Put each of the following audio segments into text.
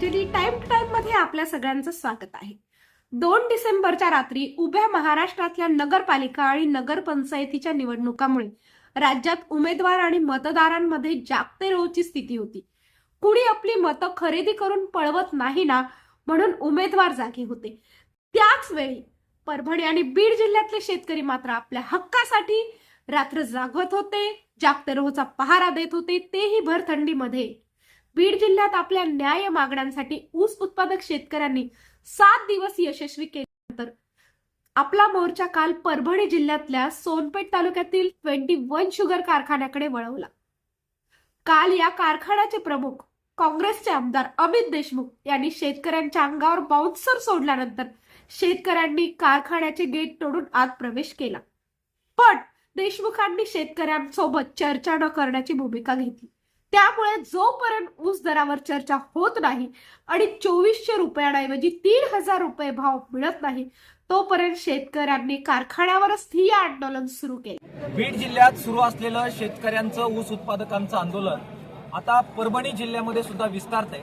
Daily time to टाइममध्ये आपल्या सगळ्यांचं स्वागत आहे. दोन डिसेंबरच्या रात्री उभ्या महाराष्ट्रातल्या नगरपालिका आणि नगरपंचायतीच्या निवडणुकामुळे राज्यात उमेदवार आणि मतदारांमध्ये जागते रोची स्थिती होती. कुणी आपली मतं खरेदी करून पळवत नाही ना म्हणून उमेदवार जागे होते. त्याच वेळी परभणी आणि बीड जिल्ह्यातले शेतकरी मात्र आपल्या हक्कासाठी रात्र जागवत होते जागते रोचा पहारा देत होते तेही भर थंडीमध्ये बीड जिल्ह्यात आपल्या न्याय मागण्यांसाठी ऊस उत्पादक शेतकऱ्यांनी सात दिवस यशस्वी केल्यानंतर आपला मोर्चा काल परभणी जिल्ह्यातल्या सोनपेठ तालुक्यातील ट्वेंटी वन शुगर कारखान्याकडे वळवला. काल या कारखान्याचे प्रमुख काँग्रेसचे आमदार अमित देशमुख यांनी शेतकऱ्यांच्या अंगावर बाउन्सर सोडल्यानंतर शेतकऱ्यांनी कारखान्याचे गेट तोडून आत प्रवेश केला. पण देशमुखांनी शेतकऱ्यांसोबत चर्चा न करण्याची भूमिका घेतली. त्यामुळे जोपर्यंत ऊस दरावर चर्चा होत नाही आणि चोवीसशे रुपयांऐवजी तीन हजार रुपये भाव मिळत नाही तोपर्यंत शेतकऱ्यांनी कारखान्यावरच ठिय्या आंदोलन सुरू केले. बीड जिल्ह्यात सुरू असलेलं शेतकऱ्यांचं ऊस उत्पादकांचं आंदोलन आता परभणी जिल्ह्यामध्ये सुद्धा विस्तारतंय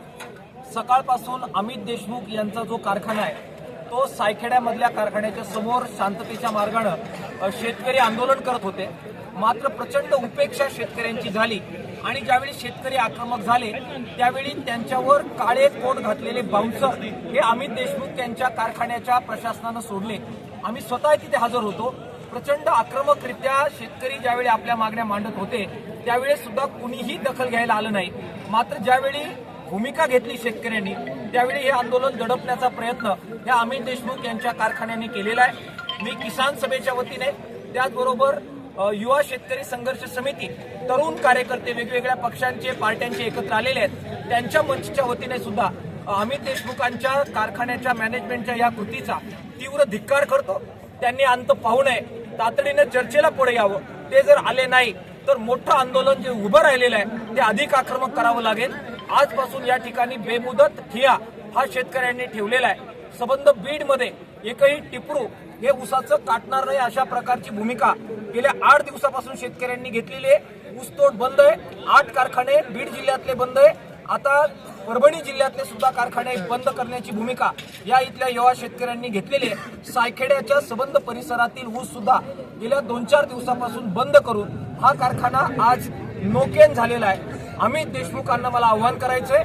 सकाळपासून अमित देशमुख यांचा जो कारखाना आहे तो सायखेड्यामधल्या कारखान्याच्या समोर शांततेच्या मार्गानं शेतकरी आंदोलन करत होते. मात्र प्रचंड उपेक्षा शेतकऱ्यांची झाली. आणि ज्यावेळी शेतकरी आक्रमक झाले त्यावेळी त्यांच्यावर काळे कोट घातलेले बाउन्सर हे अमित देशमुख यांच्या कारखान्याच्या प्रशासनानं सोडले. आम्ही स्वतः तिथे हजर होतो. प्रचंड आक्रमकरित्या शेतकरी ज्यावेळी आपल्या मागण्या मांडत होते त्यावेळी सुद्धा कुणीही दखल घ्यायला आलं नाही. मात्र ज्यावेळी भूमिका घेतली शेतकऱ्यांनी त्यावेळी हे आंदोलन दडपण्याचा प्रयत्न या अमित देशमुख यांच्या कारखान्याने केलेला आहे. मी किसान सभेच्या वतीने त्याचबरोबर युवा शेतकरी संघर्ष समिती तरुण कार्यकर्ते वेगवेगळ्या पक्षांचे पार्ट्यांचे एकत्र आलेले आहेत. त्यांच्या मंचच्या वतीने सुद्धा अमित देशमुखांच्या कारखान्याच्या मॅनेजमेंटच्या या कृतीचा तीव्र धिक्कार करतो. त्यांनी अंत पाहू नये. तातडीनं चर्चेला पुढे यावं. ते जर आले नाही तर मोठं आंदोलन जे उभं राहिलेलं आहे ते अधिक आक्रमक करावं लागेल. आजपासून या ठिकाणी बेमुदत ठिया हा शेतकऱ्यांनी ठेवलेला आहे. संबंध बीडमध्ये एकही टिपरू हे ऊसाचं काटणार नाही अशा प्रकारची भूमिका गेल्या आठ दिवसापासून शेतकऱ्यांनी घेतलेली आहे. ऊसतोड बंद आहे. आठ कारखाने बीड जिल्ह्यातले बंद आहे. आता परभणी जिल्ह्यातले सुद्धा कारखाने बंद करण्याची भूमिका या इथल्या युवा शेतकऱ्यांनी घेतलेली आहे. सायखेड्याच्या सबंध परिसरातील ऊस सुद्धा गेल्या दोन चार दिवसापासून बंद करून हा कारखाना आज नोकेन झालेला आहे. अमित देशमुखांना मला आव्हान करायचंय.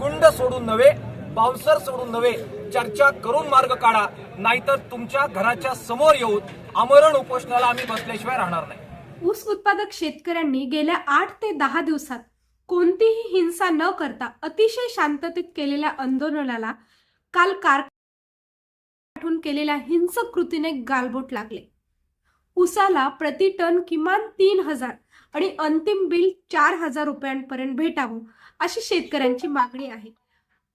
गुंड सोडून नव्हे बाउन्सर सोडून नव्हे चर्चा करून मार्ग काढा नाहीतर तुमच्या घराच्या समोर येऊन आमरण उपोषणाला आम्ही बसल्याशिवाय राहणार नाही. ऊस उत्पादक शेतकऱ्यांनी गेल्या आठ ते दहा दिवसात कोणतीही हिंसा न करता अतिशय शांततेत केलेल्या आंदोलनाला काल कार केलेल्या हिंसक कृतीने गालबोट लागले. ऊसाला प्रति टन किमान तीन हजार आणि अंतिम बिल चार हजार रुपयांपर्यंत भेटावं अशी शेतकऱ्यांची मागणी आहे.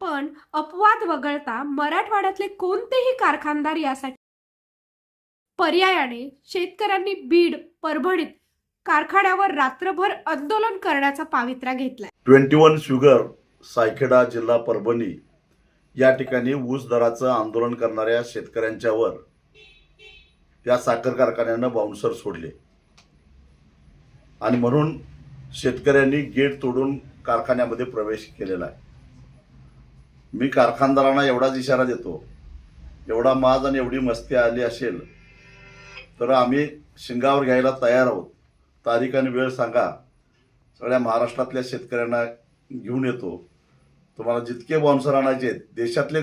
पण अपवाद वगळता मराठवाड्यातले कोणतेही कारखानदार यासाठी पर्यायाने शेतकऱ्यांनी बीड परभणीत कारखान्यावर रात्रभर आंदोलन करण्याचा पावित्रा घेतला ट्वेंटी वन शुगर सायखेडा जिल्हा परभणी या ठिकाणी ऊस दराचं आंदोलन करणाऱ्या शेतकऱ्यांच्यावर या साखर कारखान्यानं बाउन्सर सोडले. आणि म्हणून शेतकऱ्यांनी गेट तोडून कारखान्यामध्ये प्रवेश केलेला आहे. मी कारखानदारांना एवढाच इशारा देतो. एवढा माज आणि एवढी मस्ती आली असेल तर आम्ही शिंगावर घ्यायला तयार आहोत. तारीख आणि वेळ सांगा. सगळ्या महाराष्ट्रातल्या शेतकऱ्यांना घेऊन येतो. तुम्हाला जितके बाउन्सर आणायचे आहेत, देशातले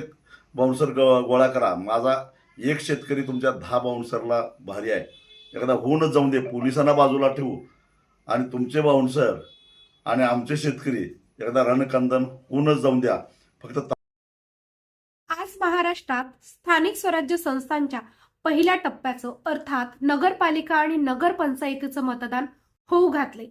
बाउन्सर ग गोळा करा. माझा एक शेतकरी तुमच्या दहा बाउन्सरला भारी आहे. एखादा होऊनच जाऊन दे. पोलिसांना बाजूला ठेवू. आणि तुमचे बाउन्सर आणि आमचे शेतकरी एखादा रणकंदन होऊनच जाऊन द्या. फक्त महाराष्ट्रात स्थानिक स्वराज्य संस्थांच्या पहिल्या टप्प्याचं अर्थात नगरपालिका आणि नगरपंचायतीचं मतदान होऊ घातले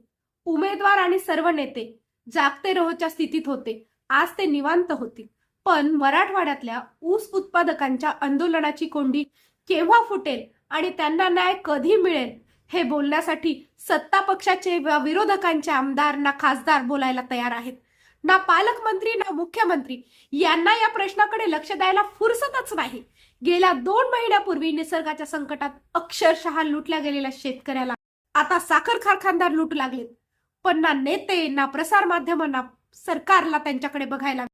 उमेदवार आणि सर्व नेते जागते रोहच्या स्थितीत होते. आज ते निवांत होतील. पण मराठवाड्यातल्या ऊस उत्पादकांच्या आंदोलनाची कोंडी केव्हा फुटेल आणि त्यांना न्याय कधी मिळेल हे बोलण्यासाठी सत्ता पक्षाचे विरोधकांचे आमदार ना खासदार बोलायला तयार आहेत. ना पालकमंत्री ना मुख्यमंत्री यांना या प्रश्नाकडे लक्ष द्यायला फुरसतच नाही. गेल्या दोन महिन्यापूर्वी निसर्गाच्या संकटात अक्षरशः लुटल्या गेलेल्या शेतकऱ्याला आता साखर कारखानदार लुट लागलेत. पण ना नेते ना प्रसार माध्यमांना सरकारला त्यांच्याकडे बघायला.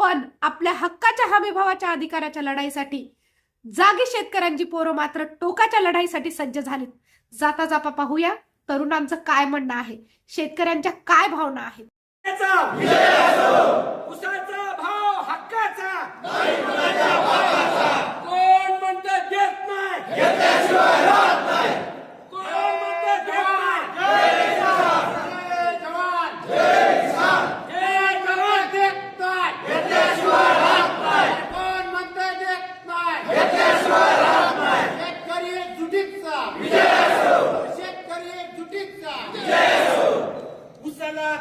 पण आपल्या हक्काच्या हमीभावाच्या अधिकाराच्या लढाईसाठी जागी शेतकऱ्यांची पोरं मात्र टोकाच्या लढाईसाठी सज्ज झालीत. जाता जाता पाहूया तरुणांचं काय म्हणणं आहे. शेतकऱ्यांच्या काय भावना आहेत. उसाचा भाव हक्काचा.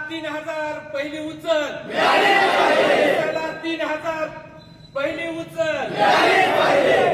तीन हजार पहिली उचल. तीन हजार पहिली उचल.